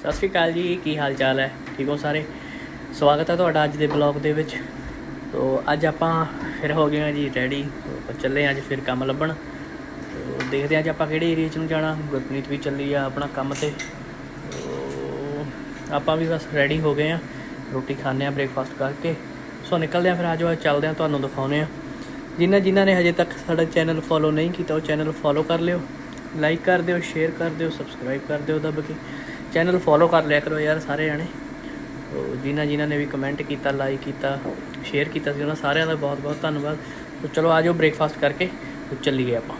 ਸਤਿ ਸ਼੍ਰੀ ਅਕਾਲ ਜੀ, ਕੀ ਹਾਲ ਚਾਲ ਹੈ? ਠੀਕ ਹੋ ਸਾਰੇ? ਸਵਾਗਤ ਹੈ ਤੁਹਾਡਾ ਅੱਜ ਦੇ ਬਲੌਗ ਦੇ ਵਿੱਚ। ਤੋ ਅੱਜ ਆਪਾਂ ਫਿਰ ਹੋ ਗਏ ਹਾਂ ਜੀ ਰੈਡੀ ਚੱਲੇ ਹਾਂ ਅੱਜ ਫਿਰ ਕੰਮ ਲੱਭਣ। ਤੋ ਦੇਖਦੇ ਹਾਂ ਅੱਜ ਆਪਾਂ ਕਿਹੜੇ ਏਰੀਆ 'ਚ ਨੂੰ ਜਾਣਾ। ਗੁਰਪ੍ਰੀਤ ਵੀ ਚੱਲੀ ਆ ਆਪਣਾ ਕੰਮ ਤੇ। ਆਪਾਂ ਵੀ ਬਸ ਰੈਡੀ ਹੋ ਗਏ ਆ ਰੋਟੀ ਖਾਣੇ ਆ ਬ੍ਰੇਕਫਾਸਟ ਕਰਕੇ। ਸੋ ਨਿਕਲਦੇ ਆ ਫਿਰ, ਆਜੋ, ਅੱਜ ਚੱਲਦੇ ਆ ਤੁਹਾਨੂੰ ਦਿਖਾਉਨੇ ਆ ਜਿਨ੍ਹਾਂ ਜਿਨ੍ਹਾਂ ਨੇ ਹਜੇ ਤੱਕ ਸਾਡਾ ਚੈਨਲ ਫੋਲੋ ਨਹੀਂ ਕੀਤਾ, ਉਹ ਚੈਨਲ ਫੋਲੋ ਕਰ ਲਿਓ। ਲਾਈਕ ਕਰ ਦਿਓ ਸ਼ੇਅਰ ਕਰ ਦਿਓ ਸਬਸਕ੍ਰਾਈਬ ਕਰ ਦਿਓ, ਦੱਬ ਕੇ। ਚੈਨਲ ਫੋਲੋ ਕਰ ਲਿਆ ਕਰੋ ਯਾਰ ਸਾਰੇ ਜਾਣੇ। ਤੋ ਜਿਨ੍ਹਾਂ ਜਿਨ੍ਹਾਂ ਨੇ ਵੀ ਕਮੈਂਟ ਕੀਤਾ ਲਾਈਕ ਕੀਤਾ ਸ਼ੇਅਰ ਕੀਤਾ ਸੀ, ਉਹਨਾਂ ਸਾਰਿਆਂ ਦਾ ਬਹੁਤ ਬਹੁਤ ਧੰਨਵਾਦ। ਤੋ ਚਲੋ ਆਜੋ ਬ੍ਰੇਕਫਾਸਟ ਕਰਕੇ, ਤੋ ਚੱਲੀਏ ਆਪਾਂ।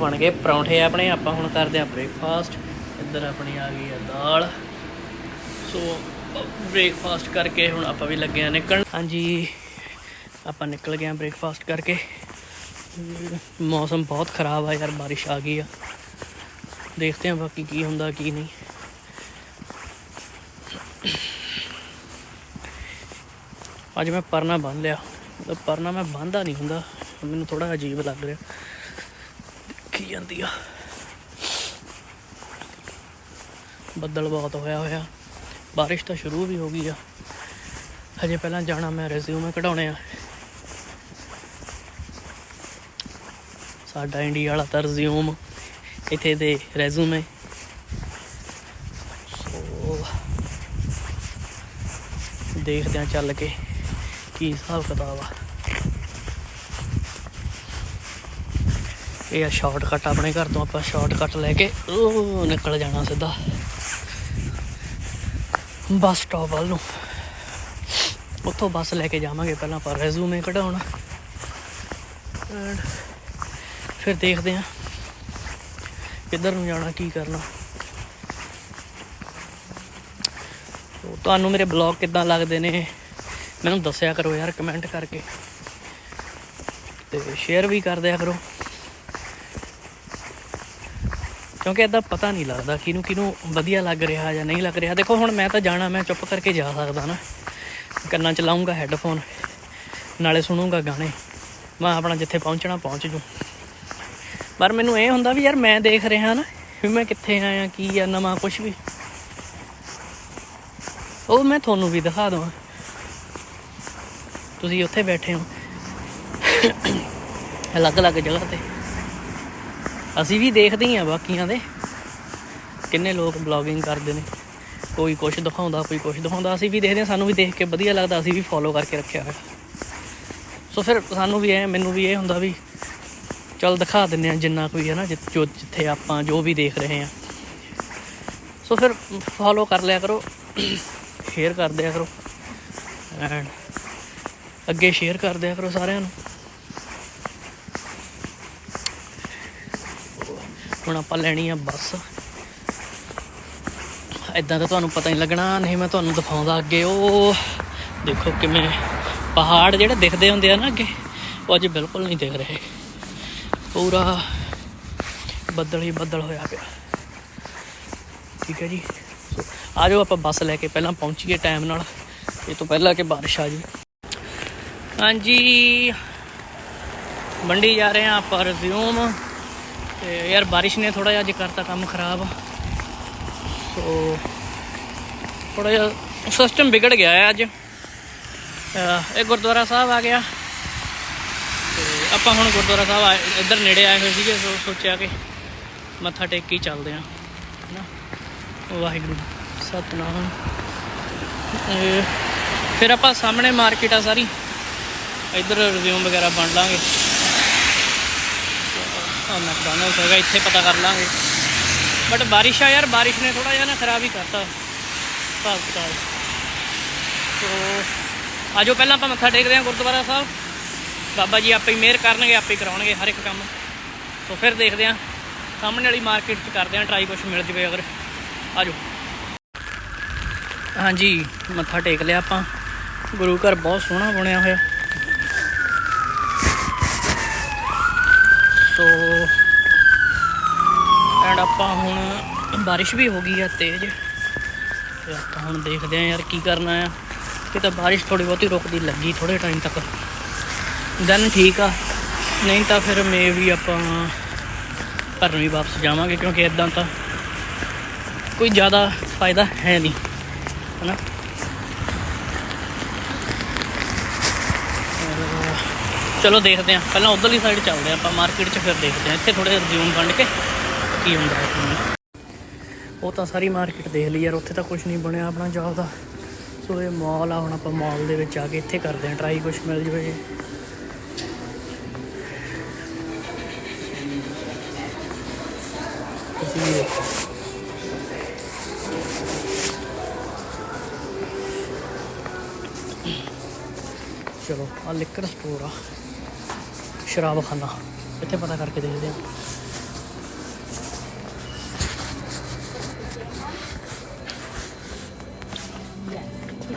ਬਣ ਗਏ ਪਰੌਂਠੇ ਆਪਣੇ, ਆਪਾਂ ਹੁਣ ਕਰਦੇ ਆ ਬ੍ਰੇਕਫਾਸਟ ਇੱਧਰ ਆਪਣੀ ਆ ਗਈ ਆ ਦਾਲ। ਸੋ ਬ੍ਰੇਕਫਾਸਟ ਕਰਕੇ ਹੁਣ ਆਪਾਂ ਵੀ ਲੱਗੇ ਆ ਨਿਕਲਣ। ਹਾਂਜੀ, ਆਪਾਂ ਨਿਕਲ ਗਏ ਆ ਬ੍ਰੇਕਫਾਸਟ ਕਰਕੇ। ਮੌਸਮ ਬਹੁਤ ਖਰਾਬ ਆ ਯਾਰ, ਬਾਰਿਸ਼ ਆ ਗਈ ਆ। ਦੇਖਦੇ ਹਾਂ ਬਾਕੀ ਕੀ ਹੁੰਦਾ, ਕੀ ਨਹੀਂ। ਅੱਜ ਮੈਂ ਪਰਨਾ ਬੰਨ ਲਿਆ। ਮਤਲਬ ਪਰਨਾ ਮੈਂ ਬੰਨਦਾ ਨਹੀਂ ਹੁੰਦਾ। ਮੈਨੂੰ ਥੋੜਾ ਅਜੀਬ ਲੱਗ ਰਿਹਾ। ਕੀ ਜਾਂਦੀ ਆ। ਬੱਦਲ ਬਹੁਤ ਹੋਇਆ ਹੋਇਆ। ਬਾਰਿਸ਼ ਤਾਂ ਸ਼ੁਰੂ ਵੀ ਹੋ ਗਈ ਆ। ਹਜੇ ਪਹਿਲਾਂ ਜਾਣਾ ਮੈਂ ਰੈਜ਼ਿਊਮੇ ਕਢਾਉਣੇ ਆ। ਸਾਡਾ ਇੰਡੀਆ ਵਾਲਾ ਤਾਂ ਰਿਜ਼ਿਊਮ ਇੱਥੇ ਦੇ ਰੈਜ਼ੂਮੇ ਸੋ ਦੇਖਦੇ ਹਾਂ ਚੱਲ ਕੇ ਕੀ ਹਿਸਾਬ ਕਿਤਾਬ ਆ। ਇਹ ਆ ਸ਼ਾਰਟਕਟ ਆਪਣੇ ਘਰ ਤੋਂ ਆਪਾਂ ਸ਼ਾਰਟਕਟ ਲੈ ਕੇ, ਉਹ ਨਿਕਲ ਜਾਣਾ ਸਿੱਧਾ। ਬੱਸ ਸਟਾਪ ਵੱਲ ਨੂੰ। ਉੱਥੋਂ ਬੱਸ ਲੈ ਕੇ ਜਾਵਾਂਗੇ ਪਹਿਲਾਂ ਆਪਾਂ ਰੈਜ਼ੂਮੇ ਕਢਾਉਣ। And ਫਿਰ ਦੇਖਦੇ ਹਾਂ। ਕਿੱਧਰ ਨੂੰ ਜਾਣਾ, ਕੀ ਕਰਨਾ। ਤੁਹਾਨੂੰ ਮੇਰੇ ਬਲੌਗ ਕਿੱਦਾਂ ਲੱਗਦੇ ਨੇ, ਮੈਨੂੰ ਦੱਸਿਆ ਕਰੋ ਯਾਰ ਕਮੈਂਟ ਕਰਕੇ। ਤੇ ਸ਼ੇਅਰ ਵੀ ਕਰ ਦਿਆ ਕਰੋ। ਕਿਉਂਕਿ ਇਦਾਂ ਪਤਾ ਨਹੀਂ ਲੱਗਦਾ ਕਿਹਨੂੰ ਕਿਹਨੂੰ ਵਧੀਆ ਲੱਗ ਰਿਹਾ ਜਾਂ ਨਹੀਂ ਲੱਗ ਰਿਹਾ। ਦੇਖੋ, ਹੁਣ ਮੈਂ ਤਾਂ ਜਾਣਾ, ਮੈਂ ਚੁੱਪ ਕਰਕੇ ਜਾ ਸਕਦਾ ਨਾ। ਕੰਨਾਂ ਚ ਲਾਉਂਗਾ ਹੈੱਡਫੋਨ ਨਾਲੇ ਸੁਣੂਗਾ ਗਾਣੇ। ਮੈਂ ਆਪਣਾ ਜਿੱਥੇ ਪਹੁੰਚਣਾ, ਪਹੁੰਚ ਜੂ ਪਰ ਮੈਨੂੰ ਇਹ ਹੁੰਦਾ ਵੀ ਯਾਰ ਮੈਂ ਦੇਖ ਰਿਹਾ ਨਾ ਵੀ ਮੈਂ ਕਿੱਥੇ ਆਇਆ, ਕੀ ਆ, ਨਵਾਂ ਕੁਝ ਵੀ। ਉਹ ਮੈਂ ਤੁਹਾਨੂੰ ਵੀ ਦਿਖਾ ਦਵਾਂ। ਤੁਸੀਂ ਉੱਥੇ ਬੈਠੇ ਹੋ। ਅਲੱਗ-ਅਲੱਗ ਜਗ੍ਹਾ ਤੇ। ਅਸੀਂ ਵੀ ਦੇਖਦੇ ਹਾਂ ਬਾਕੀਆਂ ਦੇ। ਕਿੰਨੇ ਲੋਕ ਬਲੌਗਿੰਗ ਕਰਦੇ ਨੇ। ਕੋਈ ਕੁਝ ਦਿਖਾਉਂਦਾ, ਕੋਈ ਕੁਝ ਦਿਖਾਉਂਦਾ। ਅਸੀਂ ਵੀ ਦੇਖਦੇ ਹਾਂ, ਸਾਨੂੰ ਵੀ ਦੇਖ ਕੇ ਵਧੀਆ ਲੱਗਦਾ। ਅਸੀਂ ਵੀ ਫੋਲੋ ਕਰਕੇ ਰੱਖਿਆ ਹੋਇਆ। ਸੋ ਫਿਰ ਸਾਨੂੰ ਵੀ ਐ ਮੈਨੂੰ ਵੀ ਇਹ ਹੁੰਦਾ ਵੀ ਚਲ ਦਿਖਾ ਦਿੰਨੇ ਆ ਜਿੰਨਾ ਕੋਈ ਹੈ ਨਾ ਜਿ- ਜੋ ਜਿੱਥੇ ਆਪਾਂ ਜੋ ਵੀ ਦੇਖ ਰਹੇ ਆ ਸੋ ਫਿਰ ਫੋਲੋ ਕਰ ਲਿਆ ਕਰੋ ਸ਼ੇਅਰ ਕਰ ਦਿਆ ਕਰੋ ਐਂਡ ਅੱਗੇ ਸ਼ੇਅਰ ਕਰ ਦਿਆ ਕਰੋ ਸਾਰਿਆਂ ਨੂੰ। ਹੁਣ ਆਪਾਂ ਲੈਣੀ ਆ ਬੱਸ। ਇਦਾਂ ਤਾਂ ਤੁਹਾਨੂੰ ਪਤਾ ਨਹੀਂ ਲੱਗਣਾ, ਨਹੀਂ ਮੈਂ ਤੁਹਾਨੂੰ ਦਿਖਾਉਂਦਾ ਅੱਗੇ, ਉਹ ਦੇਖੋ ਕਿਵੇਂ ਪਹਾੜ ਜਿਹੜੇ ਦਿਖਦੇ ਹੁੰਦੇ ਆ ਨਾ ਅੱਗੇ, ਉਹ ਅੱਜ ਬਿਲਕੁਲ ਨਹੀਂ ਦਿਖ ਰਹੇ। ਪੂਰਾ ਬੱਦਲ ਹੀ ਬੱਦਲ ਹੋਇਆ ਪਿਆ। ਠੀਕ ਹੈ ਜੀ? ਆ ਜਾਓ, ਆਪਾਂ ਬੱਸ ਲੈ ਕੇ ਪਹਿਲਾਂ ਪਹੁੰਚੀਏ ਟਾਈਮ ਨਾਲ। ਇਹ ਤੋਂ ਪਹਿਲਾਂ ਕਿ ਬਾਰਿਸ਼ ਆ ਜੀ ਹਾਂਜੀ। ਮੰਡੀ ਜਾ ਰਹੇ ਹਾਂ ਆਪਾਂ ਰਿਜ਼ਿਊਮ ਤੇ ਯਾਰ, ਬਾਰਿਸ਼ ਨੇ ਥੋੜਾ ਜਿਹਾ ਅੱਜ ਕਰਤਾ ਕੰਮ ਖਰਾਬ। ਸੋ ਥੋੜਾ ਜਿਹਾ ਸਿਸਟਮ ਵਿਗੜ ਗਿਆ ਹੈ ਅੱਜ। ਇਹ ਗੁਰਦੁਆਰਾ ਸਾਹਿਬ ਆ ਗਿਆ। ਆਪਾਂ ਹੁਣ ਗੁਰਦੁਆਰਾ ਸਾਹਿਬ ਆਏ ਇੱਧਰ ਨੇੜੇ ਆਏ ਹੋਏ ਸੀਗੇ, ਸੋ ਸੋਚਿਆ ਕਿ ਮੱਥਾ ਟੇਕ ਕੇ ਹੀ ਚੱਲਦੇ ਆਂ ਹੈਨਾ? ਵਾਹਿਗੁਰੂ, ਸਤਨਾਮ। ਫਿਰ ਆਪਾਂ ਸਾਹਮਣੇ ਮਾਰਕੀਟ ਆ ਸਾਰੀ। ਇੱਧਰ ਰਿਜ਼ਿਊਮ ਵਗੈਰਾ ਬਣ ਲਾਂਗੇ। ਆ ਮੈਕਡੋਨਲਡਸ ਹੈਗਾ, ਇੱਥੇ ਪਤਾ ਕਰ ਲਾਂਗੇ। ਬਟ ਬਾਰਿਸ਼ ਆ ਯਾਰ, ਬਾਰਿਸ਼ ਨੇ ਥੋੜਾ ਜਿਹਾ ਨਾ ਖਰਾਬ ਹੀ ਕਰਤਾ। ਹਿਸਾਬ ਕਿਤਾਬ ਸੋ, ਆਜੋ ਪਹਿਲਾਂ ਆਪਾਂ ਮੱਥਾ ਟੇਕਦੇ ਹਾਂ ਗੁਰਦੁਆਰਾ ਸਾਹਿਬ। ਬਾਬਾ ਜੀ ਆਪੇ ਹੀ ਮਿਹਰ ਕਰਨਗੇ, ਆਪੇ ਕਰਾਉਣਗੇ ਹਰ ਇੱਕ ਕੰਮ। ਸੋ ਫਿਰ ਦੇਖਦੇ ਹਾਂ, ਸਾਹਮਣੇ ਵਾਲੀ ਮਾਰਕੀਟ 'ਚ ਕਰਦੇ ਹਾਂ ਟਰਾਈ ਕੁਛ ਮਿਲ ਜਵੇ ਅਗਰ। ਆਜੋ। ਹਾਂਜੀ, ਮੱਥਾ ਟੇਕ ਲਿਆ ਆਪਾਂ। ਗੁਰੂ ਘਰ ਬਹੁਤ ਸੋਹਣਾ ਬਣਿਆ ਹੋਇਆ। ਸੋ ਐਂਡ ਆਪਾਂ ਹੁਣ ਬਾਰਿਸ਼ ਵੀ ਹੋ ਗਈ ਆ ਤੇਜ਼। ਤੇ ਆਪਾਂ ਹੁਣ ਦੇਖਦੇ ਆ ਯਾਰ ਕੀ ਕਰਨਾ ਆ। ਕਿ ਤਾਂ ਬਾਰਿਸ਼ ਥੋੜੀ ਬਹੁਤੀ ਰੁਕਦੀ ਲੱਗੀ ਥੋੜੇ ਟਾਈਮ ਤੱਕ। ਦੈਨ ਠੀਕ ਆ। ਨਹੀਂ ਤਾਂ ਫਿਰ ਮੇ ਵੀ ਆਪਾਂ ਘਰ ਨੂੰ ਹੀ ਵਾਪਸ ਜਾਵਾਂਗੇ ਕਿਉਂਕਿ ਇਦਾਂ ਤਾਂ ਕੋਈ ਜ਼ਿਆਦਾ ਫਾਇਦਾ ਹੈ ਨਹੀਂ, ਹਨਾ? ਅਹ ਚਲੋ ਦੇਖਦੇ ਹਾਂ। ਪਹਿਲਾਂ ਉਧਰਲੀ ਸਾਈਡ ਚੱਲਦੇ ਹਾਂ ਆਪਾਂ ਮਾਰਕੀਟ 'ਚ ਫਿਰ ਦੇਖਦੇ ਹਾਂ। ਇੱਥੇ ਥੋੜੇ ਰਿਜ਼ਿਊਮ ਵੰਡ ਕੇ ਕੀ ਹੁੰਦਾ ਹੈ ਕੀ ਉਹ ਤਾਂ ਸਾਰੀ ਮਾਰਕੀਟ ਦੇਖ ਲਈ ਯਾਰ, ਉੱਥੇ ਤਾਂ ਕੁਝ ਨਹੀਂ ਬਣਿਆ ਆਪਣਾ ਜੌਬ ਦਾ। ਸੋ ਇਹ ਮਾਲ ਆ, ਹੁਣ ਆਪਾਂ ਮਾਲ ਦੇ ਵਿੱਚ ਆ ਕੇ ਇੱਥੇ ਕਰਦੇ ਹਾਂ ਟਰਾਈ ਕੁਝ ਮਿਲ ਜਵੇ ਤੁਸੀਂ ਵੀ ਦੇਖੋ ਚਲੋ ਆ ਲਿਕਰ ਸਟੋਰ ਆ ਸ਼ਰਾਬ ਖਾਨਾ ਇੱਥੇ ਪਤਾ ਕਰਕੇ ਦੇਖਦੇ ਹਾਂ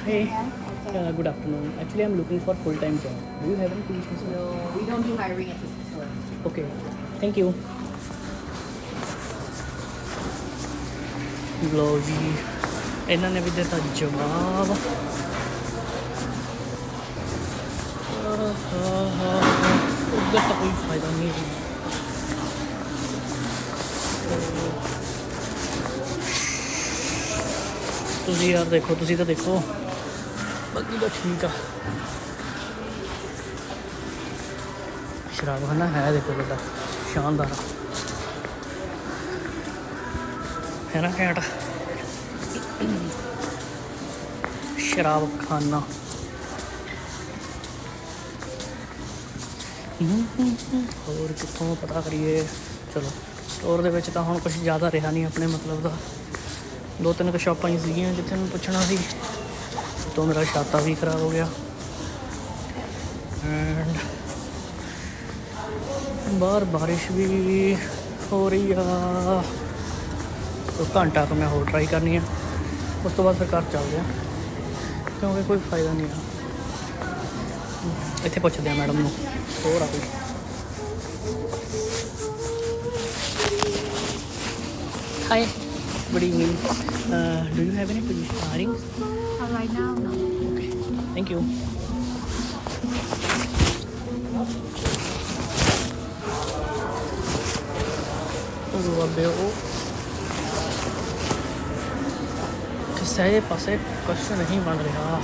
Hey, uh, good afternoon. Actually, I'm looking for full-time job. Do you have any positions? No, we don't do hiring at this store. Okay, thank you. ਲੋ ਜੀ। ਇਹਨਾਂ ਨੇ ਵੀ ਦਿੱਤਾ ਜਵਾਬ। ਉੱਧਰ ਤਾਂ ਕੋਈ ਫਾਇਦਾ ਨਹੀਂ ਹੈ ਤੁਸੀਂ ਯਾਰ ਦੇਖੋ, ਤੁਸੀਂ ਤਾਂ ਦੇਖੋ। ਬਾਕੀ ਤਾਂ ਠੀਕ ਆ। ਸ਼ਰਾਬ ਖਾਨਾ ਹੈ ਦੇਖੋ ਬੇਟਾ ਸ਼ਾਨਦਾਰ ਹੈ ਨਾ ਘੈਂਟ ਸ਼ਰਾਬ ਖਾਨਾ। ਹੋਰ ਕਿੱਥੋਂ ਪਤਾ ਕਰੀਏ? ਚਲੋ ਸਟੋਰ ਦੇ ਵਿੱਚ ਤਾਂ ਹੁਣ ਕੁਝ ਜ਼ਿਆਦਾ ਰਿਹਾ ਨਹੀਂ ਆਪਣੇ ਮਤਲਬ ਦਾ। ਦੋ ਤਿੰਨ ਕੁ ਸ਼ਾਪਾਂ ਹੀ ਸੀਗੀਆਂ ਜਿੱਥੇ ਮੈਂ ਪੁੱਛਣਾ ਸੀ। ਤੋਂ ਮੇਰਾ ਛਾਤਾ ਵੀ ਖਰਾਬ ਹੋ ਗਿਆ। ਐਂਡ ਬਾਹਰ ਬਾਰਿਸ਼ ਵੀ ਹੋ ਰਹੀ ਆ। ਤੋ ਘੰਟਾ ਕੁ ਮੈਂ ਹੋਰ ਟਰਾਈ ਕਰਨੀ ਆ। ਉਸ ਤੋਂ ਬਾਅਦ ਫਿਰ ਘਰ ਚੱਲਦੇ ਆ। ਕਿਉਂਕਿ ਕੋਈ ਫਾਇਦਾ ਨਹੀਂ ਆ। ਇੱਥੇ ਪੁੱਛਦੇ ਆ ਮੈਡਮ ਨੂੰ। ਹੋਰ ਆ ਕੋਈ? Hi good evening do you have any position Uh, right now, no. Okay thank you ਉਹ ਬਾਬੇ ਉਹ ਕਿਸੇ ਪਾਸੇ ਕੁਛ ਨਹੀਂ ਬਣ ਰਿਹਾ।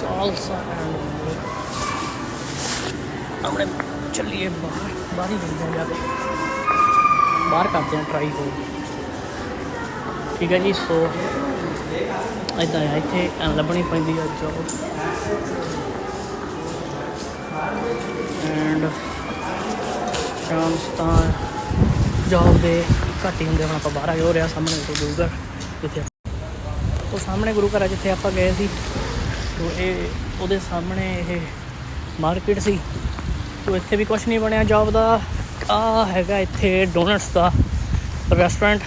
ਸਾਲਸਾ ਆਪਣੇ ਚੱਲੀਏ ਬਾਹਰ ਬਾਹਰ ਹੀ ਦੇਖਦੇ ਜਾ ਕੇ। ਬਾਹਰ ਕਰਦੇ ਹਾਂ ਟਰਾਈ ਹੋ ਠੀਕ ਹੈ ਜੀ ਸੋ ਇਦਾਂ ਆ, ਇੱਥੇ ਲੱਭਣੀ ਪੈਂਦੀ ਹੈ ਜੋਬ ਐਂਡ ਚਾਂਸ ਤਾਂ ਜੋਬ ਦੇ ਘੱਟ ਹੀ ਹੁੰਦੇ ਹੁਣ ਆਪਾਂ ਬਾਹਰ ਆਏ ਹੋ, ਰਿਹਾ ਸਾਹਮਣੇ ਦੇਖੋ ਗੁਰੂ ਘਰ, ਜਿੱਥੇ ਉਹ ਸਾਹਮਣੇ ਗੁਰੂ ਘਰ ਆ, ਜਿੱਥੇ ਆਪਾਂ ਗਏ ਸੀ। ਸੋ ਇਹ ਉਹਦੇ ਸਾਹਮਣੇ ਇਹ ਮਾਰਕੀਟ ਸੀ। ਸੋ ਇੱਥੇ ਵੀ ਕੁਝ ਨਹੀਂ ਬਣਿਆ ਜੋਬ ਦਾ। ਆ ਹੈਗਾ ਇੱਥੇ ਡੋਨਟਸ ਦਾ ਰੈਸਟੋਰੈਂਟ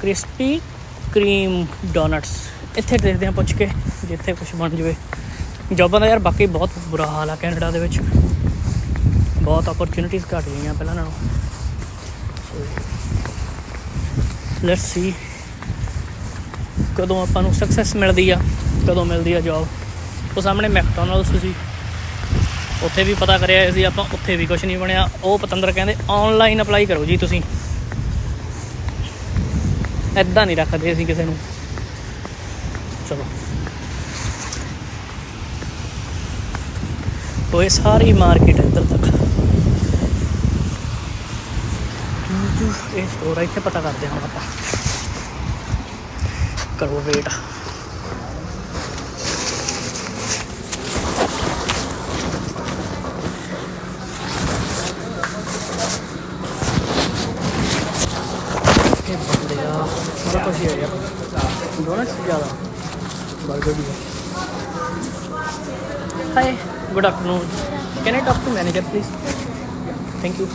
ਕ੍ਰਿਸਪੀ ਕਰੀਮ ਡੋਨਟਸ ਇੱਥੇ ਦੇਖਦੇ ਹਾਂ ਪੁੱਛ ਕੇ, ਜਿੱਥੇ ਕੁਝ ਬਣ ਜਵੇ। ਜੋਬਾਂ ਦਾ ਯਾਰ, ਬਾਕੀ ਬਹੁਤ ਬੁਰਾ ਹਾਲ ਆ ਕੈਨੇਡਾ ਦੇ ਵਿੱਚ। ਬਹੁਤ ਓਪਰਚ्युनिटीज ਘਟ ਗਈਆਂ ਪਹਿਲਾਂ ਨਾਲੋਂ। ਲੈਟਸ ਸੀ ਕਦੋਂ ਆਪਾਂ ਨੂੰ ਸਕਸੈਸ ਮਿਲਦੀ ਆ, ਕਦੋਂ ਮਿਲਦੀ ਆ ਜੌਬ ਉਹ ਸਾਹਮਣੇ ਮੈਕਡੋਨਲਡਸ ਸੀ। ਉੱਥੇ ਵੀ ਪਤਾ ਕਰਿਆ ਸੀ ਆਪਾਂ, ਉੱਥੇ ਵੀ ਕੁਝ ਨਹੀਂ ਬਣਿਆ। ਉਹ ਪਤੰਦਰ ਕਹਿੰਦੇ ਆਨਲਾਈਨ ਅਪਲਾਈ ਕਰੋ ਜੀ ਤੁਸੀਂ। ਐਦਾਂ ਨਹੀਂ ਰੱਖਦੇ ਅਸੀਂ ਕਿਸੇ ਨੂੰ। ਚਲੋ। ਉਹ ਸਾਰੀ ਮਾਰਕੀਟ ਇੱਧਰ ਤੱਕ। ਇਹ ਸਟੋਰ ਆ, ਇੱਥੇ ਪਤਾ ਕਰਦੇ ਹਾਂ ਹੁਣ ਆਪਾਂ। ਕਰੋ ਵੇਟ ਇਹ ਬੰਦੇ ਆ ਬੜਾ ਕੁਛ ਹੀ ਹੈ ਯਾਰ। ਡੋਨਟਸ ਜ਼ਿਆਦਾ। Burger we hi good afternoon can I talk to manager please thank you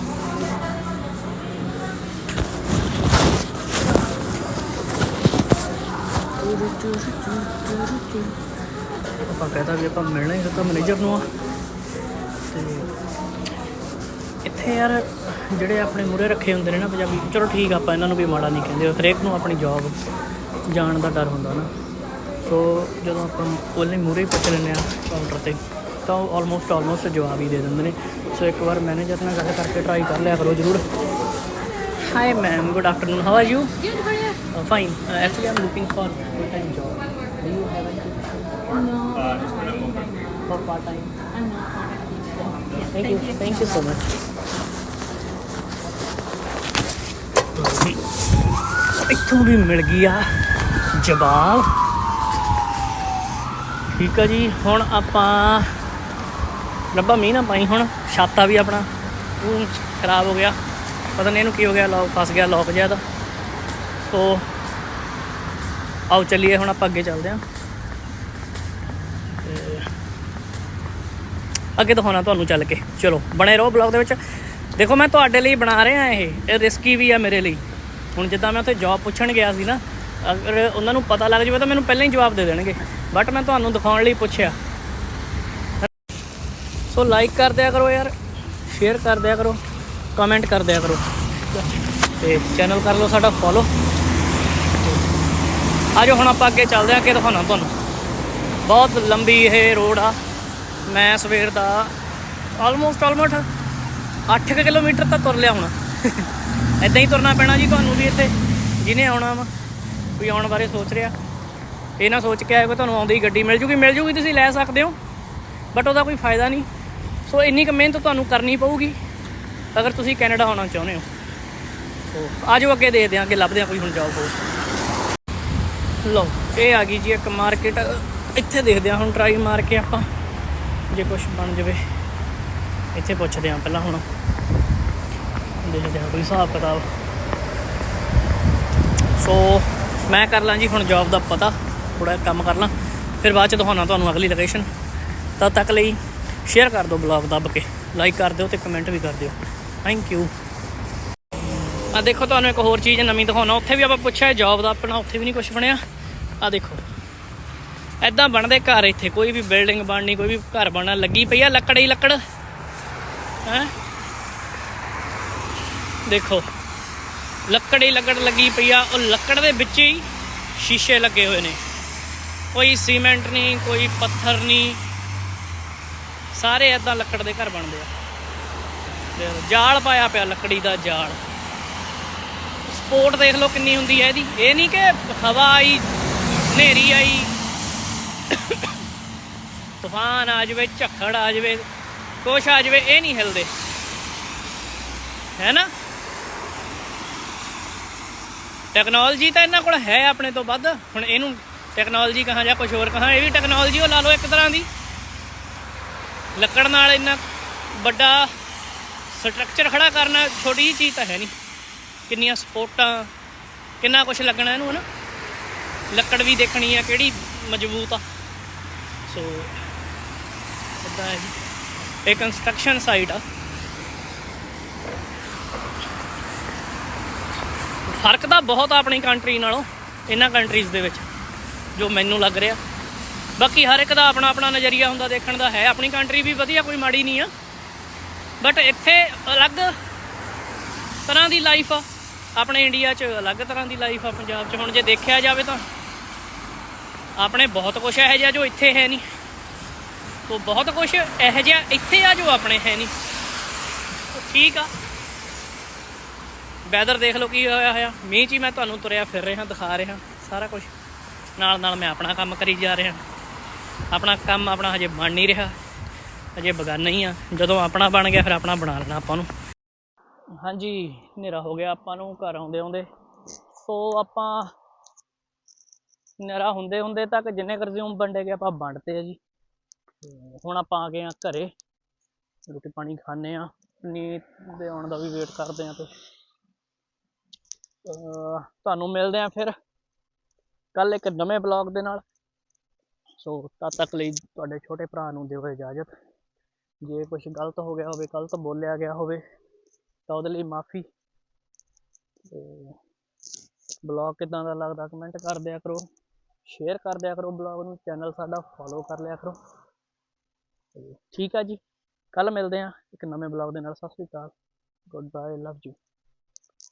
ਆਪਾਂ ਕਹਤਾ ਵੀ ਆਪਾਂ ਮਿਲਣਾ ਹੀ ਤਾਂ ਮੈਨੇਜਰ ਨੂੰ ਆ। ਤੇ ਇੱਥੇ ਯਾਰ ਜਿਹੜੇ ਆਪਣੇ ਮੂਰੇ ਰੱਖੇ ਹੁੰਦੇ ਨੇ ਨਾ ਪੰਜਾਬੀ ਚਲੋ ਠੀਕ ਆਪਾਂ ਇਹਨਾਂ ਨੂੰ ਵੀ ਮਾੜਾ ਨਹੀਂ ਕਹਿੰਦੇ ਹਰੇਕ ਨੂੰ ਆਪਣੀ ਜੌਬ ਜਾਣ ਦਾ ਡਰ ਹੁੰਦਾ ਨਾ। ਸੋ ਜਦੋਂ ਆਪਾਂ ਉਹਨੇ ਮੂਰੇ ਪੁੱਛ ਲੈਂਦੇ ਆ ਕਾਊਂਟਰ ਤੇ ਤਾਂ ਉਹ ਆਲਮੋਸਟ ਆਲਮੋਸਟ ਜਵਾਬ ਹੀ ਦੇ ਦਿੰਦੇ ਨੇ। ਸੋ ਇੱਕ ਵਾਰ ਮੈਨੇਜਰ ਨਾਲ ਗੱਲ ਕਰਕੇ ਟਰਾਈ ਕਰ ਲਿਆ ਕਰੋ ਜਰੂਰ। Hi ma'am good afternoon how are you Good, how? Uh, fine. Uh, actually, I'm looking for full-time job. Do you have any position No. for part-time? I'm not. Thank, you. Thank you so much. ਇੱਥੋਂ ਵੀ ਮਿਲ ਗਈ ਆ ਜਵਾਬ ਠੀਕ ਆ ਜੀ ਹੁਣ ਆਪਾਂ ਰੱਬਾ ਮੀਂਹ ਨਾ ਪਾਈ ਹੁਣ ਛਾਤਾ ਵੀ ਆਪਣਾ ਉਹ ਖਰਾਬ ਹੋ ਗਿਆ ਪਤਾ ਨਹੀਂ ਇਹਨੂੰ ਕੀ ਹੋ ਗਿਆ ਲੌਕ ਫਸ ਗਿਆ ਲੌਕ ਜਿਹਾ ਦਾ ਸੋ ਆਓ ਚੱਲੀਏ, ਹੁਣ ਆਪਾਂ ਅੱਗੇ ਚੱਲਦੇ ਹਾਂ। ਤੇ ਅੱਗੇ ਦਿਖਾਉਣਾ ਤੁਹਾਨੂੰ ਚੱਲ ਕੇ। ਚਲੋ, ਬਣੇ ਰਹੋ ਬਲੌਗ ਦੇ ਵਿੱਚ। ਦੇਖੋ, ਮੈਂ ਤੁਹਾਡੇ ਲਈ ਬਣਾ ਰਿਹਾ ਇਹ। ਇਹ ਰਿਸਕੀ ਵੀ ਆ ਮੇਰੇ ਲਈ। ਹੁਣ ਜਿੱਦਾਂ ਮੈਂ ਉੱਥੇ ਜੌਬ ਪੁੱਛਣ ਗਿਆ ਸੀ ਨਾ, ਅਗਰ ਉਹਨਾਂ ਨੂੰ ਪਤਾ ਲੱਗ ਜਾਵੇ ਤਾਂ ਮੈਨੂੰ ਪਹਿਲਾਂ ਹੀ ਜਵਾਬ ਦੇ ਦੇਣਗੇ। ਬਟ ਮੈਂ ਤੁਹਾਨੂੰ ਦਿਖਾਉਣ ਲਈ ਪੁੱਛਿਆ। ਸੋ ਲਾਈਕ ਕਰ ਦਿਆ ਕਰੋ ਯਾਰ। ਸ਼ੇਅਰ ਕਰ ਦਿਆ ਕਰੋ। ਕਮੈਂਟ ਕਰ ਦਿਆ ਕਰੋ। ਤੇ ਚੈਨਲ ਕਰ ਲਓ ਸਾਡਾ ਫੋਲੋ ਆਜੋ ਹੁਣ ਆਪਾਂ ਅੱਗੇ ਚੱਲਦੇ ਹਾਂ ਕਿ ਦਿਖਾਉਣਾ ਤੁਹਾਨੂੰ। ਬਹੁਤ ਲੰਬੀ ਇਹ ਰੋਡ ਆ। ਮੈਂ ਸਵੇਰ ਦਾ ਆਲਮੋਸਟ ਆਲਮੋਸਟ 8 ਕਿਲੋਮੀਟਰ ਤਾਂ ਤੁਰ ਲਿਆ ਹੁਣ। ਇਦਾਂ ਹੀ ਤੁਰਨਾ ਪੈਣਾ ਜੀ ਤੁਹਾਨੂੰ ਵੀ ਇੱਥੇ ਜਿਹਨੇ ਆਉਣਾ ਵਾ, ਕੋਈ ਆਉਣ ਬਾਰੇ ਸੋਚ ਰਿਹਾ। ਇਹ ਨਾ ਸੋਚ ਕੇ ਆਇਓ ਕਿ ਤੁਹਾਨੂੰ ਆਉਂਦੀ ਗੱਡੀ ਮਿਲ ਜੂਗੀ ਮਿਲ ਜੂਗੀ ਤੁਸੀਂ ਲੈ ਸਕਦੇ ਹੋ। ਬਟ ਉਹਦਾ ਕੋਈ ਫਾਇਦਾ ਨਹੀਂ। ਸੋ ਇੰਨੀ ਕੁ ਮਿਹਨਤ ਤੁਹਾਨੂੰ ਕਰਨੀ ਪਊਗੀ, ਅਗਰ ਤੁਸੀਂ ਕੈਨੇਡਾ ਆਉਣਾ ਚਾਹੁੰਦੇ ਹੋ। ਸੋ ਆਜੋ ਅੱਗੇ ਦੇਖਦੇ ਹਾਂ, ਅੱਗੇ ਲੱਭਦੇ ਹਾਂ ਕੋਈ ਹੁਣ ਜੌਬ ਹੋ ਲਓ, ਇਹ ਆ ਗਈ ਜੀ ਇੱਕ ਮਾਰਕੀਟ ਇੱਥੇ ਦੇਖਦੇ ਹਾਂ ਹੁਣ ਟਰਾਈ ਮਾਰ ਕੇ ਆਪਾਂ, ਜੇ ਕੁਝ ਬਣ ਜਾਵੇ। ਇੱਥੇ ਪੁੱਛਦੇ ਹਾਂ ਪਹਿਲਾਂ ਹੁਣ। ਦੇਖਦੇ ਹਾਂ ਕੋਈ ਹਿਸਾਬ ਕਿਤਾਬ। ਸੋ ਮੈਂ ਕਰ ਲਾਂ ਜੀ ਹੁਣ ਜੌਬ ਦਾ ਪਤਾ ਥੋੜਾ ਕੰਮ ਕਰ ਲਾਂ। ਫਿਰ ਬਾਅਦ ਚ ਦਿਖਾਉਣਾ ਤੁਹਾਨੂੰ ਅਗਲੀ ਲੋਕੇਸ਼ਨ ਤਦ ਤੱਕ ਲਈ ਸ਼ੇਅਰ ਕਰ ਦਿਓ ਬਲੌਗ ਦੱਬ ਕੇ। ਲਾਈਕ ਕਰ ਦਿਓ ਤੇ ਕਮੈਂਟ ਵੀ ਕਰ ਦਿਓ। ਥੈਂਕ ਯੂ ਆ ਦੇਖੋ ਤੁਹਾਨੂੰ ਇੱਕ ਹੋਰ ਚੀਜ਼ ਨਵੀਂ ਦਿਖਾਉਣਾ। ਉੱਥੇ ਵੀ ਆਪਾਂ ਪੁੱਛਿਆ ਜੌਬ ਦਾ ਆਪਣਾ, ਉੱਥੇ ਵੀ ਨਹੀਂ ਕੁਝ ਬਣਿਆ। ਆ ਦੇਖੋ। ਐਦਾਂ ਬਣਦੇ ਘਰ ਇੱਥੇ, ਕੋਈ ਵੀ ਬਿਲਡਿੰਗ ਬਣਨੀ, ਕੋਈ ਵੀ ਘਰ ਬਣਨਾ, ਲੱਗੀ ਪਈ ਆ ਲੱਕੜ ਹੀ ਲੱਕੜ। ਹੈ? ਦੇਖੋ। ਲੱਕੜ ਹੀ ਲੱਕੜ ਲੱਗੀ ਪਈ ਆ, ਉਹ ਲੱਕੜ ਦੇ ਵਿੱਚ ਹੀ ਸ਼ੀਸ਼ੇ ਲੱਗੇ ਹੋਏ ਨੇ। ਕੋਈ ਸੀਮੈਂਟ ਨਹੀਂ, ਕੋਈ ਪੱਥਰ ਨਹੀਂ। ਸਾਰੇ ਐਦਾਂ ਲੱਕੜ ਦੇ ਘਰ ਬਣਦੇ ਆ। ਜਾਲ ਪਾਇਆ ਪਿਆ ਲੱਕੜੀ ਦਾ ਜਾਲ। ਸਪੋਰਟ ਦੇਖ ਲਓ ਕਿੰਨੀ ਹੁੰਦੀ ਹੈ ਇਹਦੀ। ਇਹ ਨਹੀਂ ਕਿ ਹਵਾ ਆਈ, ਹਨੇਰੀ ਆਈ, ਤੂਫਾਨ ਆ ਜਾਵੇ, ਝੱਖੜ ਆ ਜਾਵੇ, ਕੁਛ ਆ ਜਾਵੇ, ਇਹ ਨਹੀਂ ਹਿਲਦੇ। ਹੈ ਨਾ? ਟੈਕਨੋਲੋਜੀ ਤਾਂ ਇਹਨਾਂ ਕੋਲ ਹੈ ਆਪਣੇ ਤੋਂ ਵੱਧ। ਹੁਣ ਇਹਨੂੰ ਟੈਕਨੋਲੋਜੀ ਕਹਾਂ ਜਾਂ ਕੁਝ ਹੋਰ ਕਹਾਂ, ਇਹ ਵੀ ਟੈਕਨੋਲੋਜੀ ਉਹ ਲਾ ਲਓ ਇੱਕ ਤਰ੍ਹਾਂ ਦੀ। ਲੱਕੜ ਨਾਲ ਇੰਨਾ ਵੱਡਾ ਸਟਰਕਚਰ ਖੜਾ ਕਰਨਾ ਛੋਟੀ ਜਿਹੀ ਚੀਜ਼ ਤਾਂ ਹੈ ਨਹੀਂ। ਕਿੰਨੀਆਂ ਸਪੋਰਟਾਂ, ਕਿੰਨਾ ਕੁਝ ਲੱਗਣਾ ਇਹਨੂੰ, ਹਨਾ? ਲੱਕੜ ਵੀ ਦੇਖਣੀ ਆ ਕਿਹੜੀ ਮਜ਼ਬੂਤ ਆ। ਸੋ ਇਦਾਂ ਹੈ ਜੀ। ਇਹ ਕੰਸਟਰਕਸ਼ਨ ਸਾਈਟ ਆ। ਫ਼ਰਕ ਤਾਂ ਬਹੁਤ ਆ ਆਪਣੀ ਕੰਟਰੀ ਨਾਲੋਂ, ਇਹਨਾਂ ਕੰਟਰੀਜ਼ ਦੇ ਵਿੱਚ, ਜੋ ਮੈਨੂੰ ਲੱਗ ਰਿਹਾ। ਬਾਕੀ ਹਰ ਇੱਕ ਦਾ ਆਪਣਾ ਆਪਣਾ ਨਜ਼ਰੀਆ ਹੁੰਦਾ, ਦੇਖਣ ਦਾ ਹੈ। ਆਪਣੀ ਕੰਟਰੀ ਵੀ ਵਧੀਆ, ਕੋਈ ਮਾੜੀ ਨਹੀਂ ਆ। ਬਟ ਇੱਥੇ ਅਲੱਗ ਤਰ੍ਹਾਂ ਦੀ ਲਾਈਫ ਆ। ਆਪਣੇ ਇੰਡੀਆ 'ਚ ਅਲੱਗ ਤਰ੍ਹਾਂ ਦੀ ਲਾਈਫ ਆ ਪੰਜਾਬ 'ਚ। ਹੁਣ ਜੇ ਦੇਖਿਆ ਜਾਵੇ ਤਾਂ ਆਪਣੇ ਬਹੁਤ ਕੁਝ ਇਹੋ ਜਿਹਾ ਜੋ ਇੱਥੇ ਹੈ ਨਹੀਂ। ਤੋ ਬਹੁਤ ਕੁਝ ਇਹੋ ਜਿਹਾ ਇੱਥੇ ਆ ਜੋ ਆਪਣੇ ਹੈ ਨਹੀਂ। ਠੀਕ ਆ। ਵੈਦਰ ਦੇਖ ਲਓ ਕੀ ਹੋਇਆ ਹੋਇਆ। ਮੀਂਹ 'ਚ ਹੀ ਮੈਂ ਤੁਹਾਨੂੰ ਤੁਰਿਆ ਫਿਰ ਰਿਹਾ, ਦਿਖਾ ਰਿਹਾ। ਸਾਰਾ ਕੁਝ ਨਾਲ ਨਾਲ ਮੈਂ ਆਪਣਾ ਕੰਮ ਕਰੀ ਜਾ ਰਿਹਾ। ਆਪਣਾ ਕੰਮ ਆਪਣਾ ਹਜੇ ਬਣ ਨਹੀਂ ਰਿਹਾ। ਹਜੇ ਬਗਾਨਾ ਹੀ ਆ। ਜਦੋਂ ਆਪਣਾ ਬਣ ਗਿਆ, ਫਿਰ ਆਪਣਾ ਬਣਾ ਲੈਣਾ ਆਪਾਂ ਨੂੰ। ਹਾਂਜੀ, ਹਨੇਰਾ ਹੋ ਗਿਆ ਆਪਾਂ ਨੂੰ, ਘਰ ਆਉਂਦੇ ਆਉਂਦੇ। ਸੋ ਆਪਾਂ ਹਨੇਰਾ ਹੁੰਦੇ ਹੁੰਦੇ ਤੱਕ ਜਿੰਨੇ ਕਰਜ਼ਿਊਮ ਵੰਡੇ ਗਏ, ਆਪਾਂ ਵੰਡਤੇ ਆ ਜੀ। ਹੁਣ ਆਪਾਂ ਆ ਗਏ ਆ ਘਰੇ, ਰੋਟੀ ਪਾਣੀ ਖਾਣੇ ਆ। ਨੀਤ ਦੇ ਆਉਣ ਦਾ ਵੀ ਵੇਟ ਕਰਦੇ ਆ ਤੇ। ਤੁਹਾਨੂੰ ਮਿਲਦੇ ਆ ਫਿਰ ਕੱਲ ਇੱਕ ਨਵੇਂ ਬਲੌਗ ਦੇ ਨਾਲ। ਸੋ ਤਦ ਤੱਕ ਲਈ ਤੁਹਾਡੇ ਛੋਟੇ ਭਰਾ ਨੂੰ ਦਿਓ ਇਜਾਜ਼ਤ। ਜੇ ਕੁਝ ਗਲਤ ਹੋ ਗਿਆ ਹੋਵੇ, ਗਲਤ ਬੋਲਿਆ ਗਿਆ ਹੋਵੇ ਤਾਂ ਉਹਦੇ ਲਈ ਮਾਫੀ। ਤੇ ਬਲੌਗ ਕਿਦਾਂ ਦਾ ਲੱਗਦਾ ਕਮੈਂਟ ਕਰ ਦਿਆ ਕਰੋ। ਸ਼ੇਅਰ ਕਰ ਦਿਆ ਕਰੋ ਬਲੌਗ ਨੂੰ ਚੈਨਲ ਸਾਡਾ ਫੋਲੋ ਕਰ ਲਿਆ ਕਰੋ। ਤੇ ਠੀਕ ਆ ਜੀ ਕੱਲ ਮਿਲਦੇ ਆ ਇੱਕ ਨਵੇਂ ਬਲੌਗ ਦੇ ਨਾਲ। ਸਤਿ ਸ਼੍ਰੀ ਅਕਾਲ। Goodbye love you